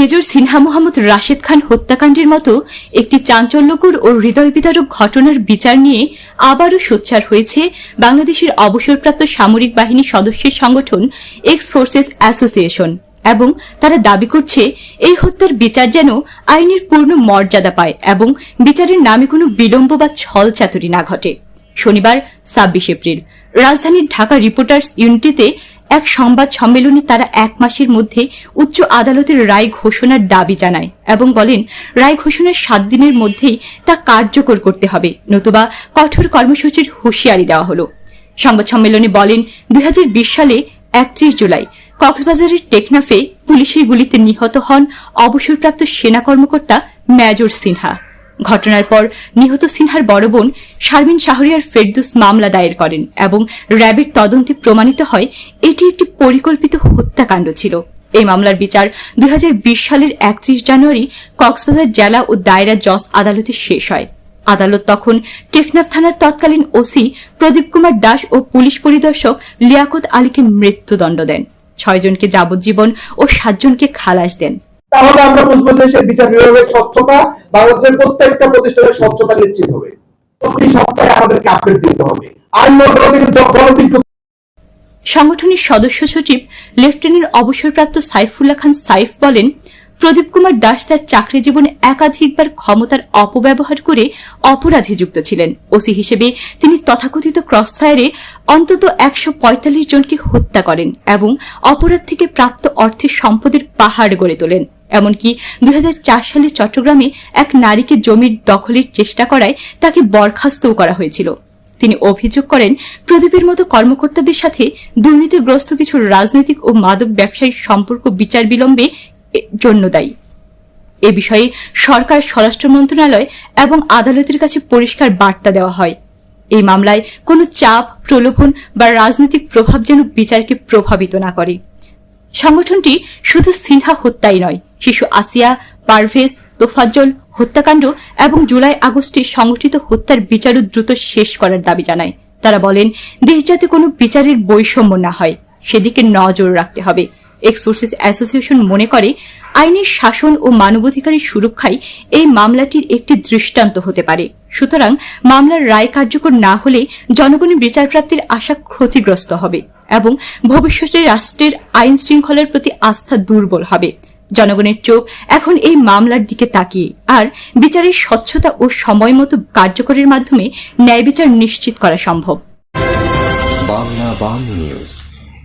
Major Sinha Mohammad Rashed Khan হত্যাকাণ্ডের মতো একটি চাঞ্চল্যকর ও হৃদয় বিদারক ঘটনার বিচার নিয়ে আবারও সোচ্চার হয়েছে বাংলাদেশের অবসরপ্রাপ্ত সামরিক বাহিনী সদস্যের সংগঠন এক্স ফোর্সেস অ্যাসোসিয়েশন এবং তারা দাবি করছে, এই হত্যার বিচার যেন আইনের পূর্ণ মর্যাদা পায় এবং বিচারের নামে কোনো বিলম্ব বা ছল চাতুরি না ঘটে। শনিবার, ছাব্বিশ এপ্রিল। রাজধানীর ঢাকা রিপোর্টার্স ইউনিটিতে এক সংবাদ সম্মেলনে তারা এক মাসের মধ্যে উচ্চ আদালতের রায় ঘোষণার দাবি জানায় এবং বলেন, রায় ঘোষণার সাত দিনের মধ্যেই তা কার্যকর করতে হবে, নতুবা কঠোর কর্মসূচির হুঁশিয়ারি দেওয়া হলো। সংবাদ সম্মেলনে বলেন, দুই হাজার বিশ সালে একত্রিশ জুলাই কক্সবাজারের টেকনাফে পুলিশের গুলিতে নিহত হন অবসরপ্রাপ্ত সেনা কর্মকর্তা মেজর সিনহা। ঘটনার পর নিহত সিনহার বড় বোন শারমিন শাহরিয়ার ফেরদুস মামলা দায়ের করেন এবং র্যাবের তদন্তে প্রমাণিত হয়, এটি একটি পরিকল্পিত হত্যাকাণ্ড ছিল। এই মামলার বিচার দুই হাজার বিশ সালের একত্রিশ জানুয়ারি কক্সবাজার জেলা ও দায়রা জজ আদালতে শেষ হয়। আদালত তখন টেকনাফ থানার তৎকালীন ওসি প্রদীপ কুমার দাস ও পুলিশ পরিদর্শক লিয়াকত আলীকে মৃত্যুদণ্ড দেন। ছয়জনকে যাবজ্জীবন ও সাতজনকে খালাস দেন। তাহলে আমরা বুঝব যে সে বিচার বিভাগের স্বচ্ছতা বাংলাদেশের প্রত্যেকটা প্রতিষ্ঠানের স্বচ্ছতা নিশ্চিত হবে। প্রতি সপ্তাহে আমাদেরকে আপডেট দিতে হবে। আইন মন্ত্রণালয় থেকে সংগঠনের সদস্য সচিব লেফটেন্যান্ট অবসরপ্রাপ্ত সাইফুল্লাহ খান সাইফ বলেন প্রদীপ কুমার দাস তার চাকরি জীবনে একাধিকবার ক্ষমতার অপব্যবহার করে অপরাধে যুক্ত ছিলেন। ওসি হিসেবে তিনি তথাকথিত ক্রসফায়ারে অন্তত একশো পঁয়তাল্লিশ জনকে হত্যা করেন এবং অপরাধ থেকে প্রাপ্ত অর্থের সম্পদের পাহাড় গড়ে তোলেন। এমনকি দুই হাজার চার সালে চট্টগ্রামে এক নারীকে জমির দখলের চেষ্টা করায় তাকে বরখাস্তও করা হয়েছিল। তিনি অভিযোগ করেন, প্রদীপের মতো কর্মকর্তাদের সাথে দুর্নীতিগ্রস্ত কিছু রাজনৈতিক ও মাদক ব্যবসায়ীর সম্পর্ক বিচার বিলম্বে জন্য দায়ী। এ বিষয়ে সরকার, স্বরাষ্ট্র মন্ত্রণালয় এবং আদালতের কাছে পরিষ্কার বার্তা দেওয়া হয়। এই মামলায় কোনো চাপ, প্রলোভন বা রাজনৈতিক প্রভাব যেন বিচারকে প্রভাবিত না করে। সংগঠনটি শুধু সিনহা হত্যাই নয়, শিশু আসিয়া, পারভেজ, তোফাজ্জল, হত্যাকাণ্ড এবং জুলাই আগস্টে সংগঠিত হত্যার বিচারও দ্রুত শেষ করার দাবি জানায়। তারা বলেন দেশ যাতে কোনো বিচারের বৈষম্য না হয়, সেদিকে নজর রাখতে হবে। এক্সফোর্সেস অ্যাসোসিয়েশন মনে করে, আইনের শাসন ও মানবাধিকারের সুরক্ষাই এই মামলাটির একটি দৃষ্টান্ত হতে পারে। সুতরাং মামলার রায় কার্যকর না হলে জনগণের বিচার প্রাপ্তির আশা ক্ষতিগ্রস্ত হবে এবং ভবিষ্যতে রাষ্ট্রের আইন শৃঙ্খলার প্রতি আস্থা দুর্বল হবে। জনগণের চোখ এখন এই মামলার দিকে তাকিয়ে, আর বিচারের স্বচ্ছতা ও সময় মতো কার্যকরের মাধ্যমে ন্যায় বিচার নিশ্চিত করা সম্ভব। বাংলা নিউজ।